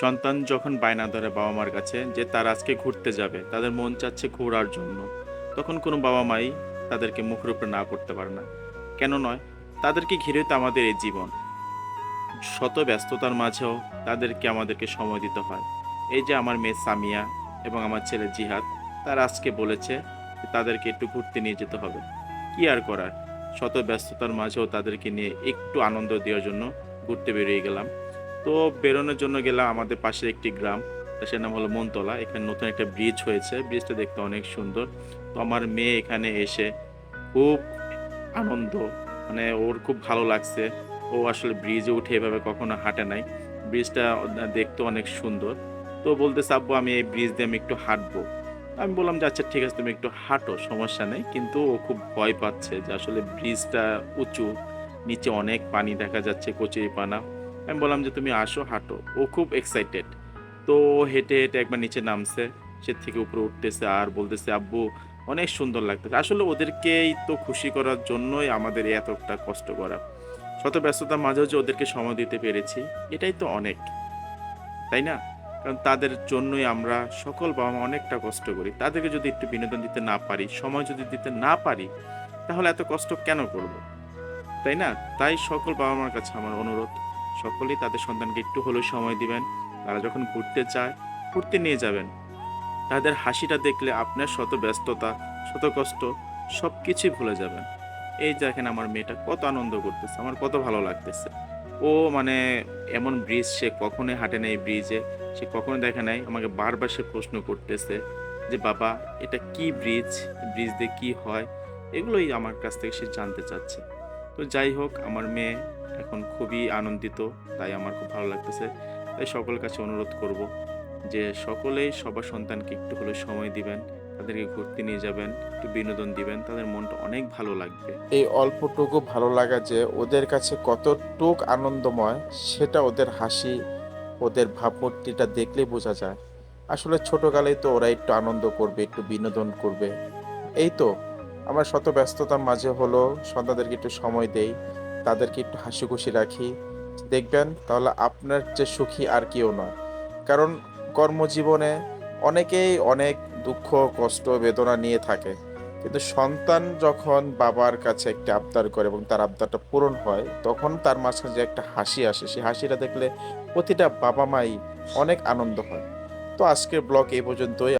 সন্তান যখন বায়না ধরে বাবা মার কাছে যে তার আজকে ঘুরতে যাবে, তাদের মন চাচ্ছে ঘোরার জন্য, তখন কোনো বাবা মাই তাদেরকে মুখের না করতে পারে না। কেন নয়? তাদেরকে ঘিরে তো আমাদের এই জীবন। শত ব্যস্ততার মাঝেও তাদেরকে আমাদেরকে সময় দিতে হয়। এই যে আমার মেয়ে সামিয়া এবং আমার ছেলে জিহাদ, তারা আজকে বলেছে তাদেরকে একটু ঘুরতে নিয়ে যেতে হবে। কি আর করার? শত ব্যস্ততার মাঝেও তাদেরকে নিয়ে একটু আনন্দ দেওয়ার জন্য ঘুরতে বেরিয়ে গেলাম। তো বেরোনোর জন্য গেলাম আমাদের পাশে একটি গ্রাম। সেটার নাম হলো মনতলা। এখানে নতুন একটা ব্রিজ হয়েছে। ব্রিজটা দেখতে অনেক সুন্দর। তো আমার মেয়ে এখানে এসে খুব আনন্দ মানে ওর খুব ভালো লাগছে। ও আসলে ব্রিজে উঠে এভাবে কখনো হাঁটে নাই। ব্রিজটা দেখতে অনেক সুন্দর। তো বলতে চাপবো আমি এই ব্রিজ দিয়ে আমি একটু হাঁটবো। আমি বললাম যে আচ্ছা ঠিক আছে, তুমি একটু হাঁটো, সমস্যা নেই। কিন্তু ও খুব ভয় পাচ্ছে যে আসলে ব্রিজটা উঁচু, নিচে অনেক পানি দেখা যাচ্ছে কচুরি পানা আমি বললাম যে তুমি আসো, হাঁটো। ও খুব এক্সাইটেড তো হেঁটে হেঁটে একবার নিচে নামছে। সে থেকে উপরে উঠতেছে আর বলতেছে, আব্বু, অনেক সুন্দর লাগতেছে। আসলে ওদেরকেই তো খুশি করার জন্যই আমাদের এতটা কষ্ট করা। শত ব্যস্ততার মাঝেও যে ওদেরকে সময় দিতে পেরেছি, এটাই তো অনেক। তাই না? কারণ তাদের জন্যই আমরা সকল বাবা মা অনেকটা কষ্ট করি। তাদেরকে যদি একটু বিনোদন দিতে না পারি, সময় যদি দিতে না পারি, তাহলে এত কষ্ট কেন করব? তাই না? তাই সকল বাবা মার কাছে আমার অনুরোধ। সকলেই তাদের সন্তানকে একটু হলেও সময় দিবেন। তারা যখন ঘুরতে চায়, ঘুরতে নিয়ে যাবেন। তাদের হাসিটা দেখলে আপনার শত ব্যস্ততা, শত কষ্ট সব কিছুই ভুলে যাবেন। এই দেখেন আমার মেয়েটা কত আনন্দ করতেছে, আমার কত ভালো লাগতেছে। ও মানে এমন ব্রিজ সে কখনোই হাঁটে না এই ব্রিজে সে কখনো দেখে নাই, আমাকে বারবার সে প্রশ্ন করতেছে যে, বাবা, এটা কি ব্রিজ ব্রিজ দিয়ে কী হয়? এগুলোই আমার কাছ থেকে সে জানতে চাচ্ছে। তো যাই হোক, আমার মেয়ে এখন খুবই আনন্দিত, তাই আমার খুব ভালো লাগতেছে। তাই সকলের কাছে অনুরোধ করব যে সকলেই সবার সন্তানকে একটু হলে সময় দিবেন, তাদেরকে ঘুরতে নিয়ে যাবেন, একটু বিনোদন দিবেন, তাদের মনটা অনেক ভালো লাগবে। এই অল্পটুকু ভালো লাগা যে ওদের কাছে কতটুক আনন্দময়, সেটা ওদের হাসি, ওদের ভাবমূর্তিটা দেখলেই বোঝা যায়। আসলে ছোটকালেই তো ওরা একটু আনন্দ করবে, একটু বিনোদন করবে। এই তো, আমরা শত ব্যস্ততার মাঝে হলো সন্তানদেরকে একটু সময় দেই। তাদেরকে একটু হাসি খুশি রাখি। দেখবেন, তাহলে আপনার যে সুখী আর কেউ নয়। কারণ কর্মজীবনে অনেকেই অনেক দুঃখ, কষ্ট, বেদনা নিয়ে থাকে। কিন্তু সন্তান যখন বাবার কাছে একটা আবদার করে এবং তার আবদারটা পূরণ হয়, তখন তার মাঝখানে যে একটা হাসি আসে, সেই হাসিটা দেখলে প্রতিটা বাবা মাই অনেক আনন্দ হয়। তো আজকের ব্লগ এই পর্যন্তই।